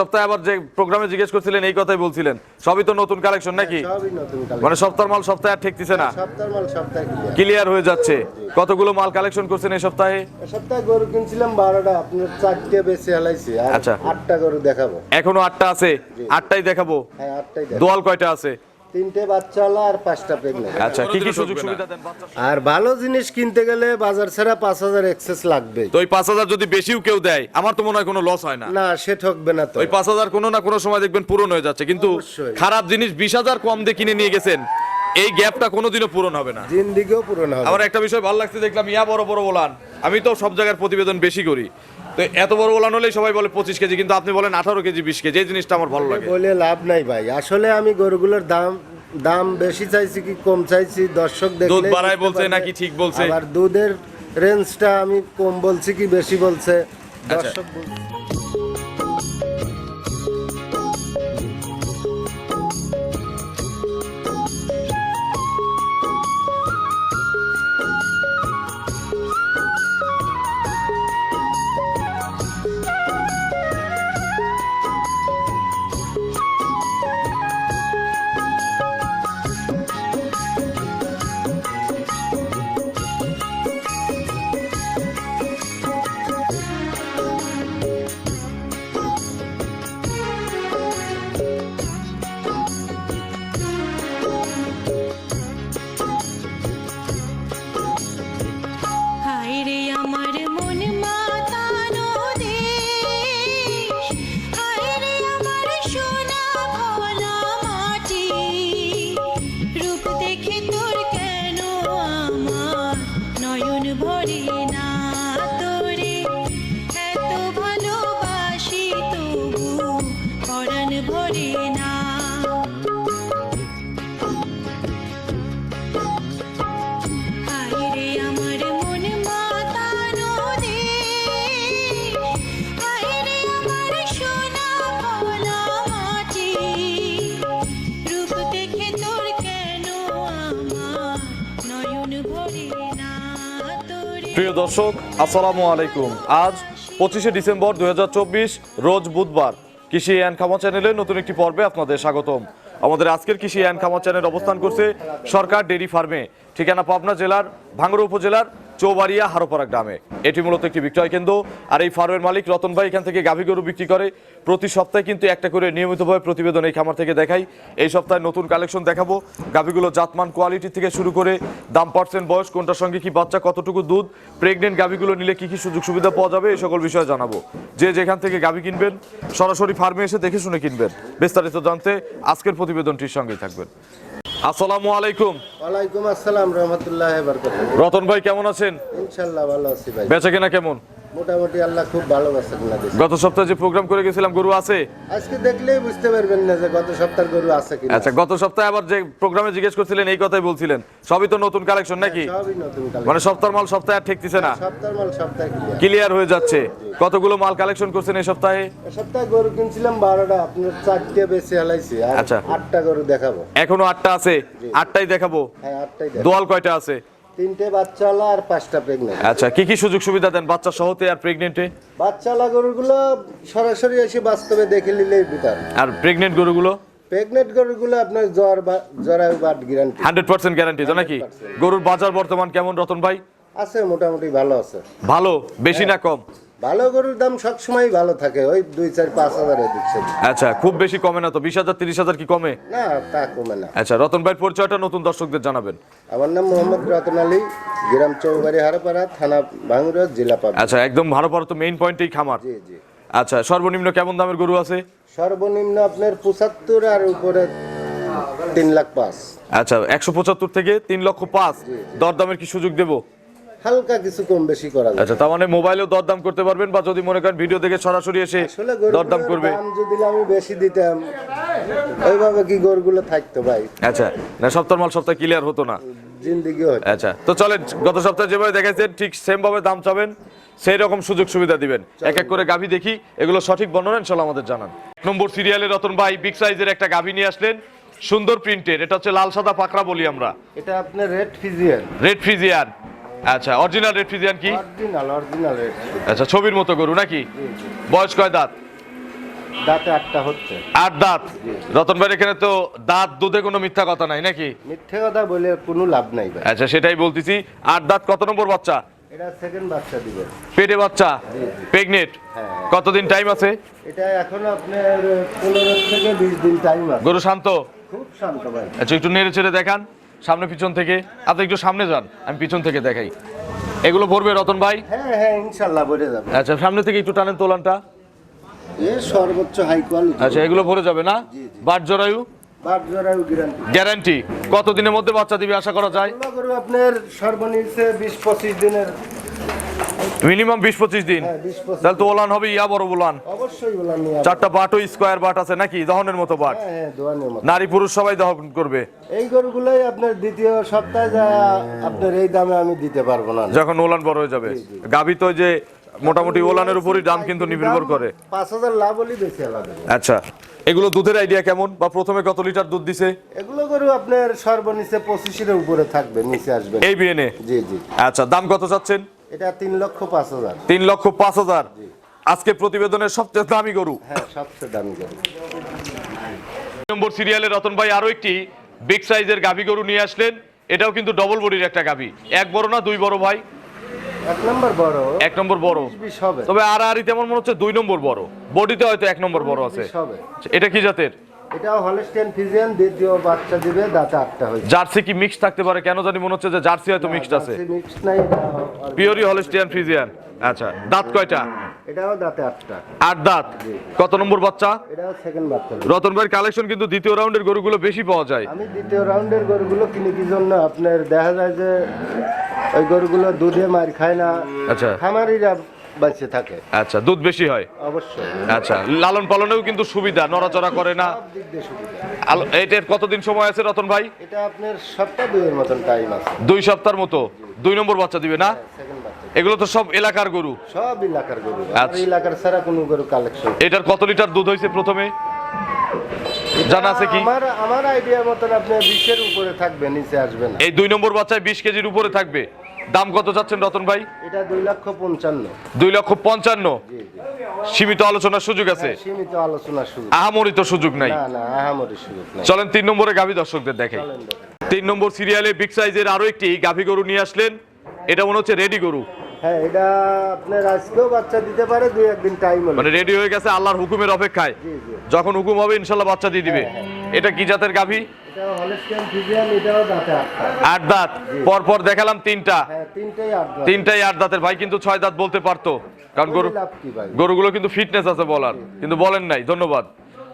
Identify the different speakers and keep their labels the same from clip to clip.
Speaker 1: সপ্তাহে আবার যে প্রোগ্রামে জিজ্ঞেস করছিলেন এই কথাই বলছিলেন। সবই তো নতুন কালেকশন নাকি?
Speaker 2: নতুন কালেকশন
Speaker 1: মানে সপ্তাহ মাল সপ্তাহে আর ঠেকতেছে না?
Speaker 2: ক্লিয়ার
Speaker 1: হয়ে যাচ্ছে। কতগুলো মাল কালেকশন করছেন এই সপ্তাহে?
Speaker 2: সপ্তাহে গরু কিনছিলাম বারোটা আপনার চারটে বেশি হালাইছি আর
Speaker 1: আচ্ছা।
Speaker 2: আটটা গরু দেখাবো।
Speaker 1: এখনও আটটা আছে? আটটাই দেখাবো?
Speaker 2: হ্যাঁ আটটাই দেখাবো।
Speaker 1: দোয়াল কয়টা আছে?
Speaker 2: তিনটে বাচ্চা হলো আর পাঁচটা প্রেগনেন্ট
Speaker 1: আচ্ছা কি কি সুযোগ সুবিধা দেন
Speaker 2: আর ভালো জিনিস কিনতে গেলে বাজার ছাড়া পাঁচ হাজার এক্সেস লাগবে।
Speaker 1: তো ওই পাঁচ হাজার যদি বেশিও কেউ দেয় আমার তো মনে হয় কোনো লস হয় না।
Speaker 2: না সে ঠকবে না তো।
Speaker 1: ওই পাঁচ হাজার কোনো না কোনো সময় দেখবেন পূরণ হয়ে যাচ্ছে কিন্তু
Speaker 2: অবশ্যই।
Speaker 1: খারাপ জিনিস বিশ হাজার কম দিয়ে কিনে নিয়ে গেছেন এই গ্যাপটা কোনোদিনও পূরণ হবে না।
Speaker 2: জিন্দিগিও পূরণ হবে।
Speaker 1: আমার একটা বিষয় ভালো লাগছে দেখলাম ইয়া বড় বড় বলান। আমি তো সব জায়গার প্রতিবেদন বেশি করি। তো এত বড় ওলান হলেই সবাই বলে পঁচিশ কেজি কিন্তু আপনি বলেন আঠারো কেজি বিশ কেজি এই জিনিসটা আমার ভালো লাগে
Speaker 2: বলে লাভ নাই ভাই আসলে আমি গরুগুলোর দাম দাম বেশি চাইছি কি কম চাইছি দর্শক দেখলে
Speaker 1: দুধ বাড়ায় বলছে নাকি ঠিক বলছে?
Speaker 2: আর দুধের রেঞ্জটা আমি কম বলছি কি বেশি বলছে
Speaker 1: আচ্ছা।
Speaker 2: দর্শক বল-
Speaker 3: ভরে না।
Speaker 1: প্রিয় দর্শক আসসালামু আলাইকুম। আজ পঁচিশে ডিসেম্বর দুই হাজার চব্বিশ রোজ বুধবার। কৃষি অ্যান্ড খামা চ্যানেলে নতুন একটি পর্বে আপনাদের স্বাগতম। আমাদের আজকের কৃষি অ্যান্ড খামা চ্যানেল অবস্থান করছে সরকার ডেরি ফার্মে। ঠিকানা পাবনা জেলার, ভাঙ্গুড়া উপজেলার চৌবাড়িয়া হারোপাড়া গ্রামে। এটি মূলত একটি বিক্রয় কেন্দ্র। আর এই ফার্মের মালিক রতন ভাই এখান থেকে গাভী গরু বিক্রি করে। প্রতি সপ্তাহে কিন্তু একটা করে নিয়মিতভাবে প্রতিবেদন এই খামার থেকে দেখাই। এই সপ্তাহে নতুন কালেকশন দেখাবো। গাভীগুলো জাতমান কোয়ালিটি থেকে শুরু করে দাম পার্সেন্ট বয়স, কোনটার সঙ্গে কি বাচ্চা, কতটুকু দুধ, প্রেগনেন্ট গাভীগুলো নিলে কি কি সুযোগ সুবিধা পাওয়া যাবে, এই সকল বিষয়ে জানাব। যে যেখান থেকে গাভী কিনবেন, সরাসরি ফার্মে এসে দেখে শুনে কিনবেন। বিস্তারিত জানতে আজকের প্রতিবেদনটির সঙ্গেই থাকবেন। আসসালামু আলাইকুম।
Speaker 2: ওয়ালাইকুম আসসালাম রহমতুল্লাহ
Speaker 1: রতন ভাই কেমন আছেন?
Speaker 2: ইনশাআল্লাহ ভালো আছি ভাই।
Speaker 1: বেচা কেনা কেমন?
Speaker 2: মোটামুটি আল্লাহ খুব
Speaker 1: গত সপ্তাহে যে প্রোগ্রাম করে গেছিলাম গরু আছে?
Speaker 2: আজকে দেখলেই বুঝতে পারবেন না যে গত সপ্তাহের গরু আছে কিনা।
Speaker 1: আচ্ছা গত সপ্তাহে আবার যে প্রোগ্রামে জিজ্ঞেস করছিলেন এই কথাই বলছিলেন। সবই তো নতুন কালেকশন নাকি?
Speaker 2: সবই নতুন কালেকশন
Speaker 1: মানে সপ্তাহ মাল সপ্তাহে আর ঠেকতেছে না?
Speaker 2: সপ্তাহ মাল সপ্তাহে ক্লিয়ার
Speaker 1: হয়ে যাচ্ছে। কতগুলো মাল কালেকশন করছেন এই সপ্তাহে?
Speaker 2: সপ্তাহে গরু কিনছিলাম বারোটা আপনার চারটে বেশি হালাইছি আর
Speaker 1: আচ্ছা।
Speaker 2: আটটা গরু দেখাবো।
Speaker 1: এখনও আটটা আছে? আটটাই দেখাবো?
Speaker 2: হ্যাঁ আটটাই দেখাবো।
Speaker 1: দোয়াল কয়টা আছে?
Speaker 2: তিনটে বাচ্চালা আর পাঁচটা প্রেগনেন্ট
Speaker 1: আচ্ছা কি কি সুযোগ সুবিধা দেন বাচ্চা সহতে আর প্রেগনেন্টে
Speaker 2: বাচ্চালা গরুগুলো সরাসরি এসে বাস্তবে দেখে নিলেই বিতার
Speaker 1: আর প্রেগনেন্ট গরুগুলো?
Speaker 2: প্রেগনেন্ট গরুগুলো আপনার জ্বর বা জরায়ু বাদ গ্যারান্টি
Speaker 1: হান্ড্রেড পার্সেন্ট গ্যারান্টি তো নাকি? গরুর বাজার বর্তমান কেমন রতন ভাই?
Speaker 2: আছে মোটামুটি ভালো আছে।
Speaker 1: ভালো বেশি না কম?
Speaker 2: ভালো গরুর দাম সবসময় ভালো থাকে ওই দুই চার পাঁচ হাজার সেদিক।
Speaker 1: আচ্ছা খুব বেশি কমে না তো? বিশ হাজার তিরিশ হাজার কি কমে?
Speaker 2: না তা কমে না।
Speaker 1: আচ্ছা রতন ভাইয়ের পরিচয়টা নতুন দর্শকদের জানাবেন।
Speaker 2: আমার নাম মোহাম্মদ রতন আলী গ্রাম চৌবাড়ি হারপাড়া থানা ভাঙ্গুরা জেলা পাবনা।
Speaker 1: আচ্ছা একদম ভালো তো মেইন পয়েন্টেই খামার।
Speaker 2: জি জি।
Speaker 1: আচ্ছা সর্বনিম্ন কেমন দামের গরু আছে?
Speaker 2: সর্বনিম্ন আপনার পঁচাত্তর আর উপরে তিন লাখ পাঁচ।
Speaker 1: আচ্ছা একশো পঁচাত্তর থেকে তিন লক্ষ পাঁচ। দরদামের কি সুযোগ দেবো?
Speaker 2: হালকা কিছু কম বেশি করা
Speaker 1: আচ্ছা তার মানে মোবাইলেও দরদাম করতে পারবেন বা যদি মনে করেন ভিডিও দেখে সরাসরি এসে দরদাম করবে।
Speaker 2: দাম যদি আমি বেশি দিতাম ওইভাবে কি গরুগুলো থাকতো ভাই?
Speaker 1: আচ্ছা না সপ্তাহ মাল সপ্তাহে ক্লিয়ার হতো না। আচ্ছা তো চলেন গত সপ্তাহে যেভাবে দেখাইছেন ঠিক সেম ভাবে দাম চাবেন সেই রকম সুযোগ সুবিধা দিবেন। এক এক করে গাভী দেখি এগুলো সঠিক বর্ণনা আমাদের জানান। নম্বর সিরিয়ালে রতন ভাই বিগ সাইজের একটা গাভী নিয়ে আসলেন সুন্দর প্রিন্টের এটা হচ্ছে লাল সাদা পাকড়া বলি আমরা।
Speaker 2: এটা আপনার রেড ফিজিয়ান
Speaker 1: রেড আচ্ছা অরিজিনাল রেড ফ্রিজিয়ান কি?
Speaker 2: অরিজিনাল অরিজিনাল রেড
Speaker 1: আচ্ছা ছবির মতো গরু নাকি? বয়স কয় দাঁত?
Speaker 2: দাঁতে আটটা হচ্ছে।
Speaker 1: আট দাঁত? রতন ভাইয়ের এখানে তো দাঁত দুধে কোনো মিথ্যা কথা নাই নাকি?
Speaker 2: মিথ্যে কথা বলে কোনো লাভ নাই ভাই।
Speaker 1: আচ্ছা সেটাই বলতেছি। আট দাঁত কত নম্বর বাচ্চা?
Speaker 2: এটা সেকেন্ড বাচ্চা দিবে।
Speaker 1: পেটে বাচ্চা? প্রেগনেট
Speaker 2: হ্যাঁ।
Speaker 1: কতদিন টাইম আছে?
Speaker 2: এটা এখন আপনার পনেরো থেকে বিশ দিন টাইম আছে।
Speaker 1: গরু শান্ত?
Speaker 2: খুব শান্ত ভাই।
Speaker 1: আচ্ছা একটু নেড়ে চেড়ে দেখান। সামনে পিছন থেকে। আপনি একটু সামনে যান আমি পিছন থেকে দেখাই। এগুলো ভরবে রতন ভাই?
Speaker 2: হ্যাঁ হ্যাঁ ইনশাল্লাহ ভরে যাবে।
Speaker 1: আচ্ছা সামনে থেকে একটু টানেন তোলানটা।
Speaker 2: এ সর্বোচ্চ হাই কোয়ালিটি
Speaker 1: আচ্ছা এগুলো ভরে যাবে না। বাট জরায়ু?
Speaker 2: বাট জোড়াও গ্যারান্টি
Speaker 1: গ্যারান্টি কতদিনের মধ্যে বাচ্চা দিবে আশা করা যায়?
Speaker 2: আপনার সর্বনিম্ন বিশ পঁচিশ দিনের
Speaker 1: মিনিমাম বিশ পঁচিশ দিন।
Speaker 2: হ্যাঁ
Speaker 1: তাহলে তো ওলান হবে ইয়া বড় ওলান
Speaker 2: অবশ্যই
Speaker 1: চারটা বাটও স্কোয়ার বাট আছে নাকি? দহনের মতো বাট।
Speaker 2: হ্যাঁ হ্যাঁ
Speaker 1: নারী পুরুষ সবাই দহন করবে।
Speaker 2: এই গরুগুলোই আপনার দ্বিতীয় সপ্তাহে যা আপনার এই দামে আমি দিতে পারব না।
Speaker 1: যখন ওলান বড় হয়ে যাবে। গাভী তো যে মোটামুটি ওলানের উপরই দাম কিন্তু নির্ভর করে।
Speaker 2: পাঁচ হাজার লাভ হলেই বেশি আলাদা
Speaker 1: আচ্ছা এগুলো দুধের আইডিয়া কেমন? বা প্রথমে কত লিটার দুধ দিছে?
Speaker 2: এগুলো গরু আপনার সর্বনিচে পঁচিশের উপরে থাকবে নিচে আসবে।
Speaker 1: এই বিএনএ
Speaker 2: জি জি।
Speaker 1: আচ্ছা দাম কত চাচ্ছেন?
Speaker 2: এটা তিন লক্ষ পাঁচ হাজার।
Speaker 1: তিন লক্ষ পাঁচ হাজার। আজকে প্রতিবেদনের সবচেয়ে দামি গরু।
Speaker 2: হ্যাঁ সবচেয়ে দামি গরু।
Speaker 1: দুই নম্বর সিরিয়ালে রতন ভাই আরও একটি বিগ সাইজের গাভী গরু নিয়ে আসলেন। এটাও কিন্তু ডবল বডির একটা গাভী। এক বড় না দুই বড় ভাই?
Speaker 2: এক নম্বর বড়।
Speaker 1: এক নম্বর বড়। তবে আর আরই তেমন মনে হচ্ছে দুই নম্বর বড়। বডিতে হয়তো এক নম্বর বড় আছে। এটা কি জাতের?
Speaker 2: এটাও হলস্টেন ফিজিয়ান দ্বিতীয় বাচ্চা দিবে দাঁতে আটটা হয়েছে।
Speaker 1: জার্সি কি মিক্স থাকতে পারে? কেন জানি মনে হচ্ছে যে জার্সি হয়তো মিক্সড আছে।
Speaker 2: মিক্সড নাই এটা
Speaker 1: পিওরি হলস্টিয়ান ফ্রিজিয়ান আচ্ছা দাঁত কয়টা?
Speaker 2: এটাও দাঁতে আটটা।
Speaker 1: আট দাঁত। কত নম্বর বাচ্চা?
Speaker 2: এটাও সেকেন্ড বাচ্চা।
Speaker 1: রতন ভাইয়ের কালেকশন কিন্তু দ্বিতীয় রাউন্ডের গরুগুলো বেশি পাওয়া যায়।
Speaker 2: আমি দ্বিতীয় রাউন্ডের গরুগুলো কিনি কি জন্য? আপনার দেখা যায় যে ওই গরুগুলো দুধে মার খায় না।
Speaker 1: আচ্ছা।
Speaker 2: খামারিরা বেঁচে থাকে।
Speaker 1: আচ্ছা দুধ বেশি হয়?
Speaker 2: অবশ্যই।
Speaker 1: আচ্ছা লালন পালনেও কিন্তু সুবিধা নড়াচড়া করে না। এটার কতদিন সময় আছে রতন ভাই?
Speaker 2: এটা আপনার সপ্তাহ দুইয়ের মতন টাইম আছে।
Speaker 1: দুই সপ্তাহের মতো? দুই নম্বর বাচ্চা দিবে না? এগুলো তো সব এলাকার গরু।
Speaker 2: সব এলাকার গরু।
Speaker 1: আচ্ছা।
Speaker 2: এলাকার ছাড়া কোনো গরু কালেকশন
Speaker 1: এটার কত লিটার দুধ হয়েছে প্রথমে? জানা আছে কি?
Speaker 2: আমার আমার আইডিয়া মতন আপনার বিশের উপরে থাকবে নিচে আসবে না।
Speaker 1: এই দুই নম্বর বাচ্চায় বিশ কেজির উপরে থাকবে? দাম কত চাচ্ছেন রতন ভাই?
Speaker 2: এটা দুই লক্ষ পঞ্চান্ন।
Speaker 1: দুই লক্ষ পঞ্চান্ন?
Speaker 2: জি জি।
Speaker 1: সীমিত আলোচনার সুযোগ আছে?
Speaker 2: সীমিত আলোচনার সুযোগ।
Speaker 1: আহামরি তো সুযোগ নাই।
Speaker 2: না না আহামরি সুযোগ নাই।
Speaker 1: চলেন তিন নম্বরে গাভী দর্শকদের দেখে। তিন নম্বর সিরিয়ালে বিগ সাইজের আরও একটি গাভী গরু নিয়ে আসলেন। এটা মনে হচ্ছে রেডি গরু।
Speaker 2: হ্যাঁ এটা আপনার আজকেও বাচ্চা দিতে পারে দুই একদিন টাইম
Speaker 1: মানে রেডি হয়ে গেছে আল্লাহর হুকুমের অপেক্ষায়। যখন হুকুম হবে ইনশাল্লাহ বাচ্চা দিয়ে দিবে। এটা কি জাতের গাভী? আট দাঁত। পর পর দেখালাম তিনটা।
Speaker 2: হ্যাঁ তিনটেই আট
Speaker 1: দাঁতের। ভাই কিন্তু ছয় দাঁত বলতে পারতো। কারণ গরু গরুগুলো কিন্তু ফিটনেস আছে বলার। কিন্তু বলেন নাই। ধন্যবাদ।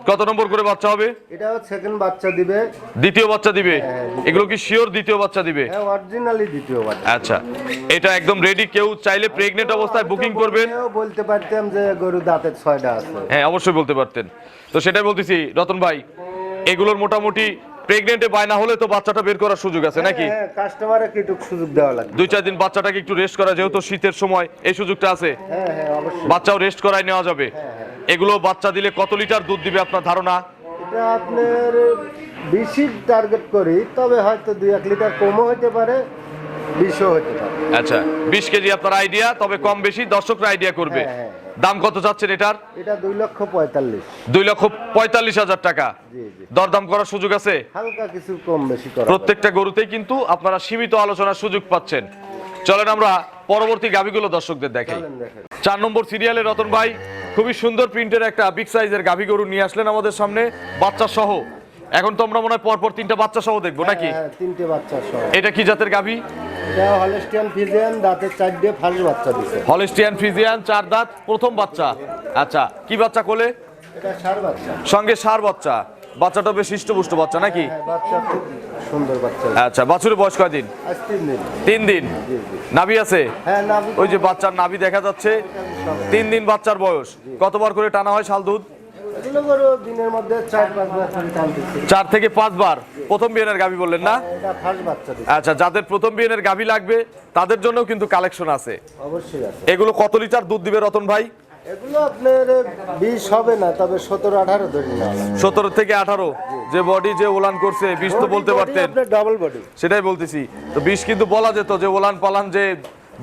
Speaker 1: কত নম্বর করে বাচ্চা হবে?
Speaker 2: এটাও সেকেন্ড বাচ্চা দিবে।
Speaker 1: দ্বিতীয় বাচ্চা দিবে?
Speaker 2: হ্যাঁ,
Speaker 1: এগুলো কি শিওর দ্বিতীয় বাচ্চা দিবে?
Speaker 2: হ্যাঁ অরিজিনালি দ্বিতীয় বাচ্চা।
Speaker 1: আচ্ছা। এটা একদম রেডি কেউ চাইলে প্রেগনেন্ট অবস্থায় বুকিং করবেন।
Speaker 2: বলতে পারতাম যে গরু দাঁতের ছয়টা আছে।
Speaker 1: হ্যাঁ অবশ্যই বলতে পারতেন। তো সেটাই বলতেছি রতন ভাই এগুলোর মোটামুটি প্রেগনেন্টে বায়না হলে তো বাচ্চাটা বের করার সুযোগ আছে নাকি?
Speaker 2: হ্যাঁ কাস্টমারে কিটুক সুযোগ দেওয়া লাগবে।
Speaker 1: দুই চার দিন বাচ্চাটাকে একটু রেস্ট করা যেহেতু শীতের সময় এই সুযোগটা আছে।
Speaker 2: হ্যাঁ হ্যাঁ অবশ্যই।
Speaker 1: বাচ্চাও রেস্ট করায় নেওয়া যাবে। এগুলো বাচ্চা দিলে কত লিটার দুধ দিবে আপনার ধারণা?
Speaker 2: এটা আপনার বেশি টার্গেট করি তবে হয়তো দুই এক লিটার কমও হতে পারে বিশও হতে পারে।
Speaker 1: আচ্ছা বিশ কেজি আপনার আইডিয়া তবে কম বেশি দর্শকরা আইডিয়া করবে।
Speaker 2: হ্যাঁ, হ্যাঁ,
Speaker 1: দাম কত চাচ্ছেন এটার?
Speaker 2: এটা দুই লক্ষ পঁয়তাল্লিশ।
Speaker 1: দুই লক্ষ পঁয়তাল্লিশ হাজার টাকা। দরদাম করার সুযোগ আছে?
Speaker 2: হালকা কিছু কম বেশি করা
Speaker 1: প্রত্যেকটা গরুতেই কিন্তু আপনারা সীমিত আলোচনার সুযোগ পাচ্ছেন। চলেন আমরা পরবর্তী গাভিগুলো দর্শকদের দেখাই।
Speaker 2: দেখেন
Speaker 1: চার নম্বর সিরিয়ালে রতন ভাই খুবই সুন্দর প্রিন্টের একটা বিগ সাইজের গাভি গরু নিয়ে আসলেন আমাদের সামনে বাচ্চা সহ। এখন তো আমরা মনে হয় পরপর তিনটা বাচ্চা সহ দেখব নাকি?
Speaker 2: হ্যাঁ, তিনটে বাচ্চা সহ।
Speaker 1: এটা কি জাতের গাভি?
Speaker 2: হলস্টিয়ান ফিজিয়ান দাঁতের চার দিয়ে ফার্স্ট বাচ্চা দিছে।
Speaker 1: হলিস্টিয়ান ফ্রিজিয়ান চার দাঁত প্রথম বাচ্চা। আচ্ছা কি বাচ্চা কোলে?
Speaker 2: এটা সার বাচ্চা।
Speaker 1: সঙ্গে সার বাচ্চা। বাচ্চাটা বেশ হৃষ্টপুষ্ট বাচ্চা নাকি?
Speaker 2: হ্যাঁ বাচ্চা খুব সুন্দর বাচ্চা।
Speaker 1: আচ্ছা বাছুরের বয়স কয়দিন?
Speaker 2: তিন দিন।
Speaker 1: নাভি আছে?
Speaker 2: হ্যাঁ
Speaker 1: ওই যে বাচ্চার নাভি দেখা যাচ্ছে। তিন দিন বাচ্চার বয়স। কতবার করে টানা হয় শাল দুধ?
Speaker 2: এগুলো করো দিনের মধ্যে চার পাঁচ বার
Speaker 1: চার থেকে পাঁচবার প্রথম বিয়েনের গাভি বললেন না?
Speaker 2: এটা ফার্স্ট বাচ্চা দিছে
Speaker 1: আচ্ছা যাদের প্রথম বিয়েনের গাভি লাগবে তাদের জন্যও কিন্তু কালেকশন আছে।
Speaker 2: অবশ্যই আছে।
Speaker 1: এগুলো কত লিটার দুধ দিবে রতন ভাই?
Speaker 2: এগুলো আপনার বিষ হবে না তবে সতেরো আঠারো ধরে না
Speaker 1: সতেরো থেকে আঠারো। যে বডি যে ওলান করছে তো বলতে পারতেন।
Speaker 2: আপনার ডাবল বডি
Speaker 1: সেটাই বলতেছি। তো কিন্তু বলা যেত যে ওলান পালান যে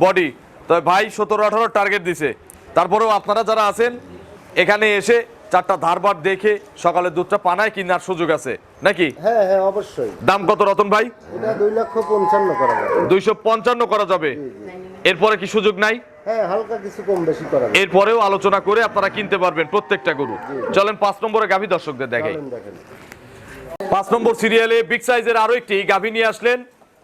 Speaker 1: বডি তবে ভাই সতেরো আঠারো টার্গেট দিছে। তারপরেও আপনারা যারা আছেন এখানে এসে চারটা ধারবার দেখে সকালে দুধটা পানায় কিনার সুযোগ আছে নাকি?
Speaker 2: হ্যাঁ হ্যাঁ অবশ্যই।
Speaker 1: দাম কত রতন ভাই?
Speaker 2: এটা দুই লক্ষ পঞ্চান্ন করা যাবে।
Speaker 1: দুইশো পঞ্চান্ন করা যাবে। এরপরে কি সুযোগ নাই?
Speaker 2: হ্যাঁ হালকা কিছু কম বেশি করা যাবে।
Speaker 1: এরপরেও আলোচনা করে আপনারা কিনতে পারবেন প্রত্যেকটা গরু। চলেন পাঁচ নম্বরে গাভী দর্শকদের দেখাই।
Speaker 2: দেখেন।
Speaker 1: পাঁচ নম্বর সিরিয়ালে বিগ সাইজের আরও একটি গাভী নিয়ে আসলেন।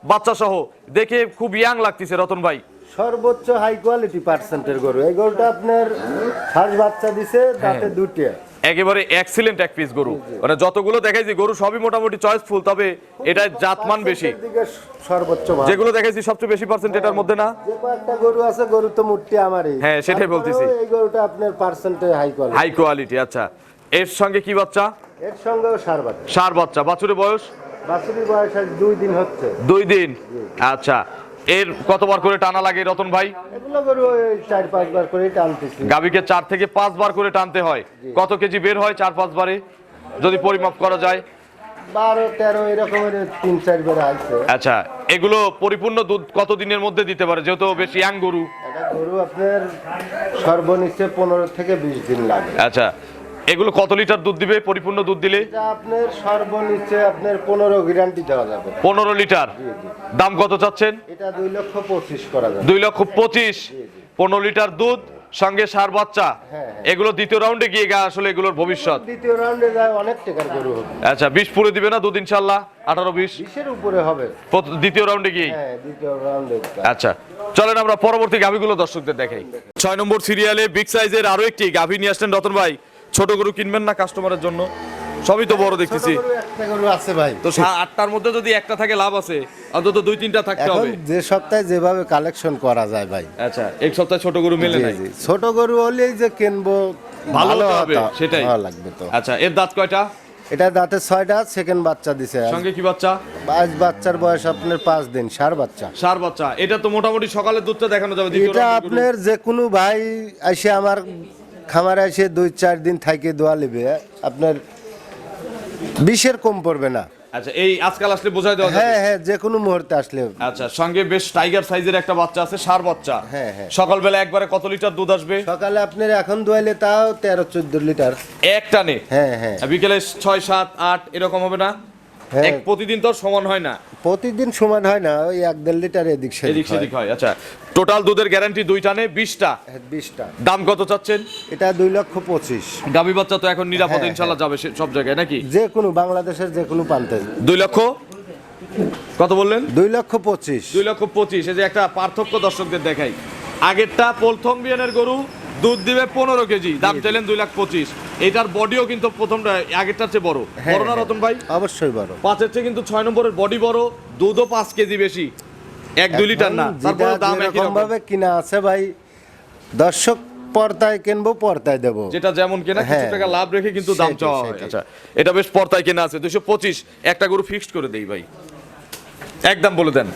Speaker 1: বাচ্চা সহ দেখে খুব ইয়াং লাগতেছে রতন ভাই।
Speaker 2: সর্বোচ্চ হাই কোয়ালিটি পার্সেন্টের গরু। এই গরুটা আপনার ফার্স্ট বাচ্চা দিছে দাঁতে দুটিয়া
Speaker 1: একেবারে এক্সিলেন্ট এক পিস গরু। মানে যতগুলো দেখাইছি গরু সবই মোটামুটি চয়েসফুল তবে এটা জাতমান বেশি।
Speaker 2: সর্বোচ্চ ভালো
Speaker 1: যেগুলো দেখাইছি সবচেয়ে বেশি পার্সেন্ট এটার মধ্যে না।
Speaker 2: যে কয়েকটা গরু আছে গরু তো মূর্তি আমারই।
Speaker 1: হ্যাঁ, সেটাই বলতেছি।
Speaker 2: এই গরুটা আপনার পার্সেন্টে হাই কোয়ালিটি
Speaker 1: হাই কোয়ালিটি আচ্ছা। এর সঙ্গে কি বাচ্চা?
Speaker 2: এর সঙ্গে সার বাচ্চা।
Speaker 1: সার বাচ্চা। বাছুরের বয়স?
Speaker 2: বাছুরির বয়স আজ দুই দিন হচ্ছে।
Speaker 1: দুই দিন। আচ্ছা। এর কতবার করে টানা লাগে রতন ভাই? গাভীকে চার থেকে পাঁচবার করে টানতে হয়। কত কেজি বের হয় চার পাঁচবারে যদি পরিমাপ করা যায়। আচ্ছা এগুলো পরিপূর্ণ দুধ কত দিনের মধ্যে দিতে পারে? যেহেতু বেশ ইয়াং গরু।
Speaker 2: গরু আপনার সর্বনিচ্ছে পনেরো থেকে বিশ দিন লাগে।
Speaker 1: আচ্ছা এগুলো কত লিটার দুধ দিবে? পরিপূর্ণ দুধ দিলে?
Speaker 2: আপনার সর্বনিচ্ছে আপনার পনেরো গ্যারান্টি দেওয়া যাবে।
Speaker 1: পনেরো লিটার। দাম কত চাচ্ছেন?
Speaker 2: এটা দুই লক্ষ পঁচিশ করা যাবে।
Speaker 1: দুই লক্ষ পঁচিশ। পনেরো লিটার দুধ সঙ্গে সার বাচ্চা।
Speaker 2: হ্যাঁ,
Speaker 1: এগুলো দ্বিতীয় রাউন্ডে গিয়ে গা আসলে এগুলোর ভবিষ্যৎ।
Speaker 2: দ্বিতীয় রাউন্ডে যায় অনেক টাকার গরু হবে।
Speaker 1: আচ্ছা বিশ পুরে দিবে না দুধ ইনশাল্লাহ আঠারো বিশ?
Speaker 2: বিশের উপরে হবে।
Speaker 1: দ্বিতীয় রাউন্ডে গিয়ে?
Speaker 2: হ্যাঁ দ্বিতীয় রাউন্ডে
Speaker 1: আচ্ছা চলেন আমরা পরবর্তী গাভীগুলো দর্শকদের দেখাই। ছয় নম্বর সিরিয়ালে বিগ সাইজের আরও একটি গাভী নিয়ে আসলেন রতন ভাই। ছোট গরু কিনবেন না কাস্টমারের জন্য? সবই তো বড় দেখতেছি।
Speaker 2: আছে ভাই।
Speaker 1: তো আটটার মধ্যে যদি একটা থাকে লাভ আছে। অন্তত দুই তিনটা থাকতে হবে।
Speaker 2: যে সপ্তাহে যেভাবে কালেকশন করা যায় ভাই।
Speaker 1: আচ্ছা এক সপ্তাহে ছোট গরু মেলে নাই?
Speaker 2: ছোট গরু হলেই যে কিনবো
Speaker 1: ভালো হবে, সেটাই।
Speaker 2: ভালো লাগবে তো।
Speaker 1: আচ্ছা এর দাঁত কয়টা?
Speaker 2: এটা দাঁতের ছয়টা সেকেন্ড বাচ্চা দিছে
Speaker 1: সঙ্গে কি বাচ্চা?
Speaker 2: আজ বাচ্চার বয়স আপনার পাঁচ দিন সার বাচ্চা।
Speaker 1: সার বাচ্চা। এটা তো মোটামুটি সকালে দুধটা দেখানো যাবে
Speaker 2: এটা আপনার যে কোনো ভাই এসে আমার খামারে এসে দুই চার দিন থাকে দোয়া নেবে আপনার বিশের কম পড়বে না।
Speaker 1: আচ্ছা এই আজকাল আসলে বোঝাই দেওয়া
Speaker 2: হ্যাঁ হ্যাঁ যে কোনো মুহূর্তে আসলে
Speaker 1: আচ্ছা সঙ্গে বেশ টাইগার সাইজের একটা বাচ্চা আছে সার বাচ্চা।
Speaker 2: হ্যাঁ, হ্যাঁ।
Speaker 1: সকালবেলা একবারে কত লিটার দুধ আসবে?
Speaker 2: সকালে আপনার এখন দোয়াইলে তাও তেরো চোদ্দ লিটার।
Speaker 1: এক টানে?
Speaker 2: হ্যাঁ হ্যাঁ।
Speaker 1: বিকেলে ছয় সাত আট এরকম হবে না। এক প্রতিদিন তো সমান হয় না।
Speaker 2: প্রতিদিন সমান হয় না ওই এক দেড় লিটার এদিক সেদিক
Speaker 1: সেদিক হয়। আচ্ছা। টোটাল দুধের গ্যারান্টি দুই টানে বিশটা।
Speaker 2: বিশটা।
Speaker 1: দাম কত চাচ্ছেন?
Speaker 2: এটা দুই লক্ষ পঁচিশ।
Speaker 1: গাভী বাচ্চা তো এখন নিরাপদ
Speaker 2: হ্যাঁ,
Speaker 1: ইনশাল্লাহ যাবে সে- সব জায়গায় নাকি?
Speaker 2: যে কোনো বাংলাদেশের যে কোনো প্রান্তে।
Speaker 1: দুই লক্ষ? কত বললেন?
Speaker 2: দুই লক্ষ পঁচিশ।
Speaker 1: দুই লক্ষ পঁচিশ এই যে একটা পার্থক্য দর্শকদের দেখাই। আগেরটা প্রথম বিয়ানের গরু দুধ দিবে পনেরো কেজি দাম চাইলেন দুই লাখ পঁচিশ। এটার বডিও কিন্তু প্রথমটা আগেরটার চেয়ে বড়। বড় না রতন ভাই?
Speaker 2: অবশ্যই বড়।
Speaker 1: পাঁচের চেয়ে কিন্তু ছয় নম্বরের বডি বড় দুধও পাঁচ কেজি বেশি। এক দুই লিটার না তারপরে দাম একই রকম।
Speaker 2: ভাবে কিনা আছে ভাই দর্শক পর্দায় কিনবো পর্দায় দেবো।
Speaker 1: যেটা যেমন কেনা কিছু
Speaker 2: হ্যাঁ।
Speaker 1: টাকা লাভ রেখে কিন্তু দাম চাওয়া হয়। আচ্ছা এটা বেশ পর্দায় কেনা আছে দুশো পঁচিশ একটা গরু ফিক্সড করে দেই ভাই। একদম বলে দেন।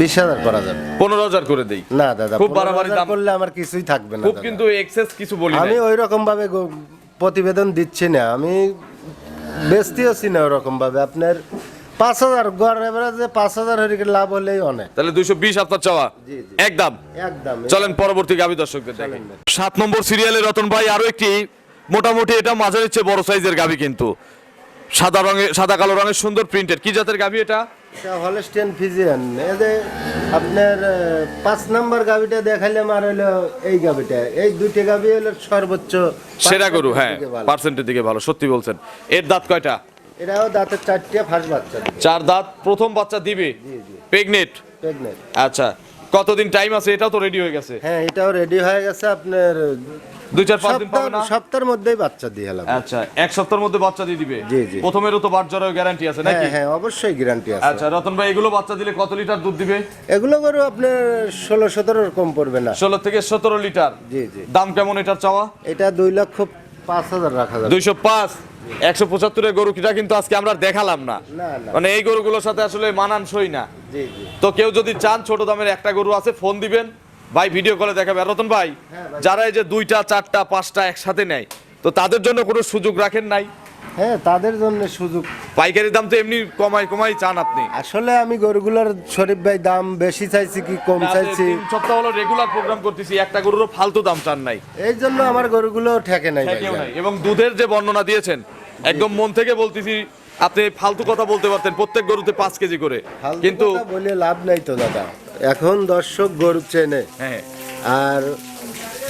Speaker 2: বিশ হাজার করা যাবে।
Speaker 1: পনেরো হাজার করে দেই।
Speaker 2: না দাদা
Speaker 1: খুব বাড়াবাড়ি দাম।
Speaker 2: করলে আমার কিছুই থাকবে না
Speaker 1: খুব কিন্তু এক্সেস কিছু বলি
Speaker 2: আমি ওই রকম ভাবে প্রতিবেদন দিচ্ছি না। আমি বেচতেওছি না ওরকম ভাবে আপনার পাঁচ হাজার গড় এভারেজে পাঁচ হাজার হরিকে লাভ হলেই অনেক।
Speaker 1: তাহলে দুইশো বিশ আপনার চাওয়া। একদম
Speaker 2: একদম।
Speaker 1: চলেন পরবর্তী গাভী দর্শকদের দেখেন সাত নম্বর সিরিয়ালে রতন ভাই আরও একটি। মোটামুটি এটা মাঝারির চেয়ে বড় সাইজের গাভী কিন্তু। সাদা রঙের সাদা কালো রঙের সুন্দর প্রিন্টেড কি জাতের গাভী এটা
Speaker 2: এটা? Holstein Friesian. এই যে আপনার পাঁচ নাম্বার গাবিটা দেখাইলে আমার হলো এই গাবিটা এই দুইটা গাবি হলো সর্বোচ্চ
Speaker 1: সেরা গরু হ্যাঁ পার্সেন্টের দিকে ভালো সত্যি বলছেন। এর দাঁত কয়টা?
Speaker 2: এটাও দাঁতের চারটে ফার্স্ট বাচ্চা।
Speaker 1: চার দাঁত প্রথম বাচ্চা দিবে? প্রেগনেট
Speaker 2: প্রেগনেন্ট
Speaker 1: আচ্ছা কতদিন টাইম আছে? এটাও তো রেডি হয়ে গেছে।
Speaker 2: হ্যাঁ এটাও রেডি হয়ে গেছে আপনার
Speaker 1: দুই চার পাঁচ দিন পাবে না?
Speaker 2: সপ্তাহের মধ্যেই বাচ্চা দিয়ে
Speaker 1: আচ্ছা এক সপ্তাহের মধ্যে বাচ্চা দিয়ে দিবে?
Speaker 2: জি, জি।
Speaker 1: প্রথমেরও তো গ্যারান্টি আছে
Speaker 2: হ্যাঁ
Speaker 1: নাকি?
Speaker 2: হ্যাঁ অবশ্যই গ্যারান্টি আছে।
Speaker 1: আচ্ছা রতন ভাই এগুলো বাচ্চা দিলে কত লিটার দুধ দিবে?
Speaker 2: এগুলো করে আপনার ষোলো সতেরোর কম পড়বে না।
Speaker 1: ষোলো থেকে সতেরো লিটার?
Speaker 2: জি জি।
Speaker 1: দাম কেমন এটার চাওয়া?
Speaker 2: এটা দুই লক্ষ পাঁচ হাজার রাখা যাবে।
Speaker 1: দুইশো পাঁচ একশো পঁচাত্তরের গরু কিটা কিন্তু আজকে আমরা দেখালাম না। মানে এই গরুগুলোর সাথে আসলে মানানসই না।
Speaker 2: জি জি।
Speaker 1: তো কেউ যদি চান ছোট দামের একটা গরু আছে ফোন দিবেন। ভাই ভিডিও কলে দেখাবে। আর রতন ভাই
Speaker 2: হ্যাঁ,
Speaker 1: যারা এই যে দুইটা চারটা পাঁচটা একসাথে নেয় তো তাদের জন্য কোনো সুযোগ রাখেন নাই?
Speaker 2: হ্যাঁ তাদের জন্য সুযোগ।
Speaker 1: পাইকারি দাম তো এমনি কমাই কমাই চান আপনি।
Speaker 2: আসলে আমি গরুগুলোর শরীফ ভাই দাম বেশি চাইছি কি কম চাইছি?
Speaker 1: সপ্তাহ হলো রেগুলার প্রোগ্রাম করতেছি একটা গরুরও ফালতু দাম চান নাই।
Speaker 2: এই জন্য আমার গরুগুলো ঠেকে নাই।
Speaker 1: এবং দুধের যে বর্ণনা দিয়েছেন একদম মন থেকে বলতেছি আপনি ফালতু কথা বলতে পারতেন প্রত্যেক গরুতে পাঁচ কেজি করে। কিন্তু
Speaker 2: বলে লাভ নাই তো দাদা। এখন দর্শক গরু চেনে।
Speaker 1: হ্যাঁ।
Speaker 2: আর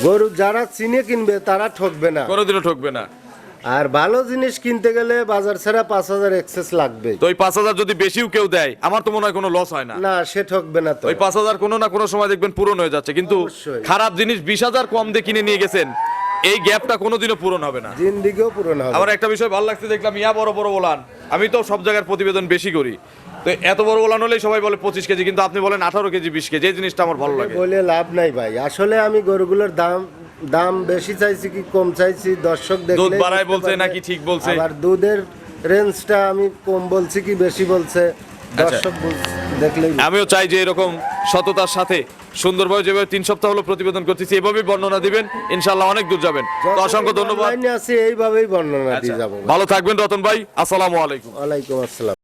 Speaker 2: গরু যারা চিনে কিনবে তারা ঠকবে না।
Speaker 1: কোনোদিনও ঠকবে না।
Speaker 2: আর ভালো জিনিস কিনতে গেলে বাজার ছাড়া পাঁচ হাজার এক্সেস লাগবে।
Speaker 1: তো ওই পাঁচ হাজার যদি বেশিও কেউ দেয় আমার তো মনে হয় কোনো লস হয় না।
Speaker 2: না সে ঠকবে না তো।
Speaker 1: ওই পাঁচ হাজার কোনো না কোনো সময় দেখবেন পূরণ হয়ে যাচ্ছে। কিন্তু
Speaker 2: অবশ্যই।
Speaker 1: খারাপ জিনিস বিশ হাজার কম দিয়ে কিনে নিয়ে গেছেন এই গ্যাপটা কোনোদিনও পূরণ হবে না।
Speaker 2: জিন্দিগিও পূরণ হবে।
Speaker 1: আমার একটা বিষয় ভালো লাগছে দেখলাম ইয়া বড় বড় বলান আমি তো সব জায়গার প্রতিবেদন বেশি করি। তো এত বড় বলান হলেই সবাই বলে পঁচিশ কেজি কিন্তু আপনি বলেন আঠারো কেজি বিশ কেজি এই জিনিসটা আমার ভালো লাগে।
Speaker 2: বলে লাভ নাই ভাই। আসলে আমি গরুগুলোর দাম দাম বেশি চাইছি কি কম চাইছি? দর্শক দেখলে
Speaker 1: দুধ বাড়ায় বলছে নাকি ঠিক বলছে?
Speaker 2: আর দুধের রেঞ্জটা আমি কম বলছি কি বেশি বলছে?
Speaker 1: আচ্ছা।
Speaker 2: দর্শক দেখলেই
Speaker 1: আমিও চাই যে এরকম সততার সাথে সুন্দরভাবে যেভাবে তিন সপ্তাহ হলো প্রতিবেদন করতেছি। এভাবেই বর্ণনা দিবেন ইনশাল্লাহ অনেক দূর যাবেন। তো অসংখ্য ধন্যবাদ।
Speaker 2: এইভাবেই বর্ণনা
Speaker 1: আচ্ছা,
Speaker 2: দিয়ে যাব।
Speaker 1: ভালো থাকবেন রতন ভাই আসসালামু আলাইকুম।
Speaker 2: আলাইকুম আসসালাম।